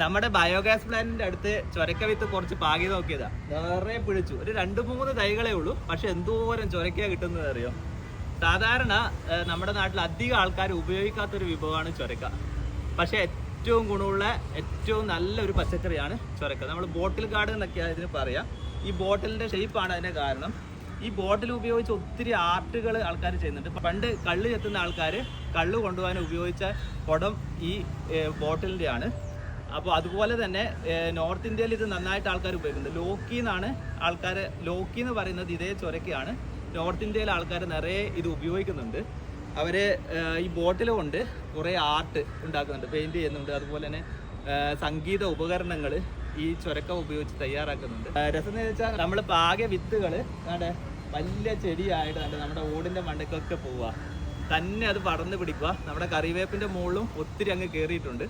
നമ്മുടെ ബയോഗ്യാസ് പ്ലാന്റിന്റെ അടുത്ത് ചൊരക്ക വിത്ത് കുറച്ച് പാകി നോക്കിയതാ. നിറയെ പിടിച്ചു. ഒരു രണ്ട് മൂന്ന് തൈകളേ ഉള്ളൂ. പക്ഷെ എന്തോരം ചൊരക്ക കിട്ടുന്നത് അറിയോ? സാധാരണ നമ്മുടെ നാട്ടിൽ അധികം ആൾക്കാർ ഉപയോഗിക്കാത്തൊരു വിഭവമാണ് ചൊരക്ക. പക്ഷെ ഏറ്റവും ഗുണമുള്ള ഏറ്റവും നല്ലൊരു പച്ചക്കറിയാണ് ചൊരക്ക. നമ്മൾ ബോട്ടിൽ ഗാർഡൻ എന്നൊക്കെയാണ് ഇതിന് പറയാം. ഈ ബോട്ടിലിന്റെ ഷേപ്പാണ് അതിന്റെ കാരണം. ഈ ബോട്ടിൽ ഉപയോഗിച്ച് ഒത്തിരി ആർട്ടുകൾ ആൾക്കാർ ചെയ്യുന്നുണ്ട്. പണ്ട് കള്ള് ചെത്തുന്ന ആൾക്കാർ കള്ള് കൊണ്ടുപോകാൻ ഉപയോഗിച്ച കുടം ഈ ബോട്ടിലിന്റെ ആണ് അപ്പോൾ അതുപോലെ തന്നെ നോർത്ത് ഇന്ത്യയിൽ ഇത് നന്നായിട്ട് ആൾക്കാർ ഉപയോഗിക്കുന്നത് ലോക്കി എന്നാണ് ആൾക്കാർ ലോക്കി എന്ന് പറയുന്നത് ഇതേ ചൊരക്കയാണ്. നോർത്ത് ഇന്ത്യയിലെ ആൾക്കാർ നിറയെ ഇത് ഉപയോഗിക്കുന്നുണ്ട്. അവർ ഈ ബോട്ടിൽ കൊണ്ട് കുറേ ആർട്ട് ഉണ്ടാക്കുന്നുണ്ട് പെയിന്റ് ചെയ്യുന്നുണ്ട്. അതുപോലെ തന്നെ സംഗീത ഉപകരണങ്ങൾ ഈ ചുരക്ക ഉപയോഗിച്ച് തയ്യാറാക്കുന്നുണ്ട്. രസം എന്ന് വെച്ചാൽ നമ്മൾ പാകെ വിത്തുകൾ നമ്മുടെ വലിയ ചെടിയായിട്ട് നമ്മുടെ ഓടിന്റെ മണ്ടക്കൊക്കെ പോവുക തന്നെ അത് പടർന്ന് പിടിക്കുക നമ്മുടെ കറിവേപ്പിന്റെ മുകളിലും ഒത്തിരി അങ്ങ് കയറിയിട്ടുണ്ട്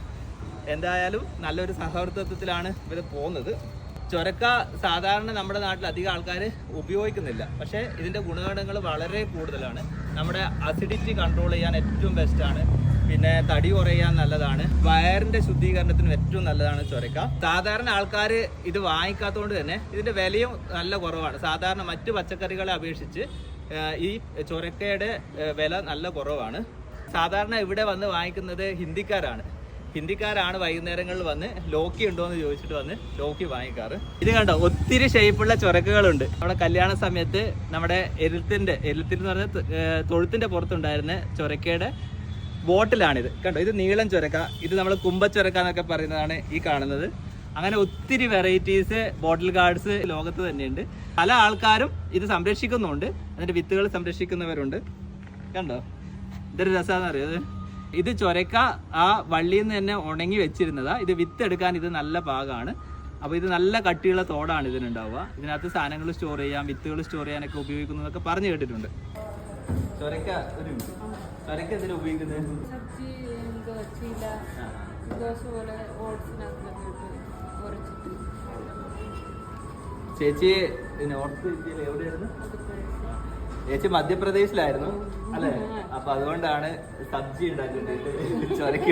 എന്തായാലും നല്ലൊരു സഹവർത്തിത്വത്തിലാണ് ഇവർ പോകുന്നത്. ചൊരക്ക സാധാരണ നമ്മുടെ നാട്ടിൽ അധികം ആൾക്കാർ ഉപയോഗിക്കുന്നില്ല. പക്ഷേ ഇതിന്റെ ഗുണഗണങ്ങൾ വളരെ കൂടുതലാണ്. നമ്മുടെ അസിഡിറ്റി കൺട്രോൾ ചെയ്യാൻ ഏറ്റവും ബെസ്റ്റാണ് പിന്നെ തടി കുറയാൻ നല്ലതാണ്. വയറിന്റെ ശുദ്ധീകരണത്തിനും ഏറ്റവും നല്ലതാണ് ചൊരക്ക. സാധാരണ ആൾക്കാർ ഇത് വാങ്ങിക്കാത്തതുകൊണ്ട് തന്നെ ഇതിന്റെ വിലയും നല്ല കുറവാണ്. സാധാരണ മറ്റു പച്ചക്കറികളെ അപേക്ഷിച്ച് ഈ ചൊരക്കയുടെ വില നല്ല കുറവാണ്. സാധാരണ ഇവിടെ വന്ന് വാങ്ങിക്കുന്നത് ഹിന്ദിക്കാരാണ്. ഹിന്ദിക്കാരാണ് വൈകുന്നേരങ്ങളിൽ വന്ന് ലോക്കി ഉണ്ടോ എന്ന് ചോദിച്ചിട്ട് വന്ന് ലോക്കി വാങ്ങിക്കാറ് ഇത് കണ്ടോ ഒത്തിരി ഷേപ്പുള്ള ചൊരക്കുകളുണ്ട്. നമ്മുടെ കല്യാണ സമയത്ത് നമ്മുടെ എരുത്തിന്റെ എരുത്തിന് എന്ന് പറഞ്ഞ തൊഴുത്തിന്റെ പുറത്തുണ്ടായിരുന്ന ചൊരക്കയുടെ ബോട്ടിലാണിത്. കണ്ടോ ഇത് നീളം ചൊരക്ക ഇത് നമ്മൾ കുമ്പച്ചൊരക്ക എന്നൊക്കെ പറയുന്നതാണ് ഈ കാണുന്നത്. അങ്ങനെ ഒത്തിരി വെറൈറ്റീസ് ബോട്ടിൽ ഗാർഡ്സ് ലോകത്ത് തന്നെയുണ്ട്. പല ആൾക്കാരും ഇത് സംരക്ഷിക്കുന്നുണ്ട്. അതിന്റെ വിത്തുകൾ സംരക്ഷിക്കുന്നവരുണ്ട്. കണ്ടോ ഇതൊരു രസമാണെന്ന് അറിയത് ഇത് ചൊരക്ക ആ വള്ളിയിൽ നിന്ന് തന്നെ ഉണങ്ങി വെച്ചിരുന്നതാ. ഇത് വിത്ത് എടുക്കാൻ ഇത് നല്ല ഭാഗമാണ് അപ്പോൾ ഇത് നല്ല കട്ടിയുള്ള തോടാണ് ഇതിനുണ്ടാവുക. ഇതിനകത്ത് സാധനങ്ങൾ സ്റ്റോർ ചെയ്യാം വിത്തുകൾ സ്റ്റോർ ചെയ്യാനൊക്കെ ഉപയോഗിക്കുന്നു എന്നൊക്കെ പറഞ്ഞു കേട്ടിട്ടുണ്ട്. ചൊരക്ക ഒരു ചൊരക്ക എന്തിനാ ഉപയോഗിക്കുന്നത്? ചേച്ചി നോർത്ത് ഇന്ത്യയിൽ എവിടെയായിരുന്നു? ചേച്ചി മധ്യപ്രദേശിലായിരുന്നു അല്ലെ? അപ്പൊ അതുകൊണ്ടാണ് സബ്ജി ഉണ്ടാക്കിയിട്ട് ചൊരക്ക